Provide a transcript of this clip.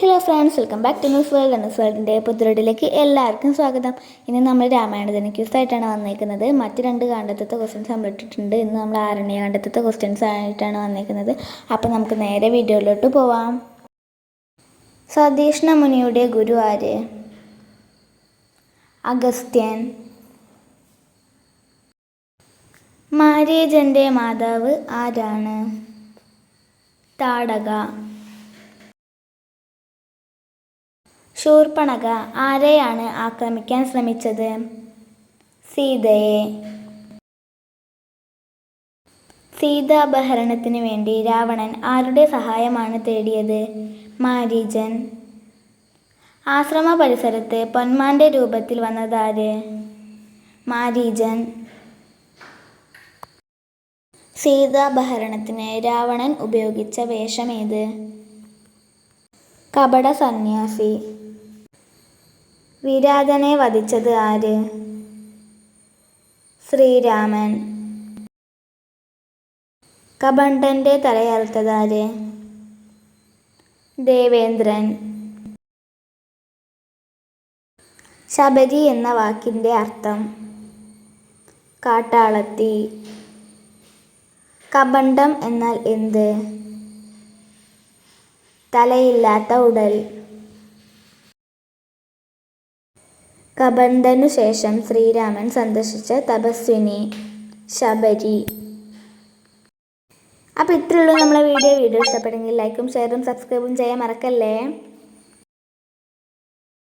Hello friends welcome back to news world news വേൾഡിന്റെ പുതിരടിലേക്ക് എല്ലാവർക്കും സ്വാഗതം. ഇനി നമ്മൾ രാമായണത്തിന് ക്യൂസ് ആയിട്ടാണ് വന്നേക്കുന്നത്. മറ്റ് രണ്ട് കാണ്ടത്തത്തെ ക്വസ്റ്റ്യൻസ് നമ്മൾ ഇട്ടിട്ടുണ്ട് ഇന്ന് നമ്മൾ ആരണ്യ കാണ്ടത്തത്തെ ക്വസ്റ്റ്യൻസ് ആയിട്ടാണ് വന്നേക്കുന്നത്. അപ്പോൾ നമുക്ക് നേരെ വീഡിയോയിലോട്ട് പോവാം. സതീഷ്ണ മുനിയുടെ ഗുരു ആര്? അഗസ്ത്യൻ. മാരേജന്റെ മാതാവ് ആരാണ്? താടക. ശൂർപ്പണക ആരെയാണ് ആക്രമിക്കാൻ ശ്രമിച്ചത്? സീതയെ. സീതാപഹരണത്തിന് വേണ്ടി രാവണൻ ആരുടെ സഹായമാണ് തേടിയത്? മാരീജൻ ആശ്രമ പരിസരത്ത് പൊന്മാന്റെ രൂപത്തിൽ വന്നതാര്? മാരീജൻ സീതാപഹരണത്തിന് രാവണൻ ഉപയോഗിച്ച വേഷമേത്? കപട സന്യാസി വിരാതനെ വധിച്ചത് ആര്? ശ്രീരാമൻ. കബണ്ഡന്റെ തലയറുത്തത് ആര്? ദേവേന്ദ്രൻ. ശബരി എന്ന വാക്കിന്റെ അർത്ഥം കാട്ടാളത്തി. കബണ്ഡം എന്നാൽ എന്ത്? തലയില്ലാത്ത ഉടൽ. കബണ്ഡനു ശേഷം ശ്രീരാമൻ സന്ദർശിച്ച തപസ്വിനി ശബരി. അപ്പോൾ ഇത്രയുള്ളൂ നമ്മളെ വീഡിയോ. വീഡിയോ ഇഷ്ടപ്പെടുന്നെങ്കിൽ ലൈക്കും ഷെയറും സബ്സ്ക്രൈബും ചെയ്യാൻ മറക്കല്ലേ?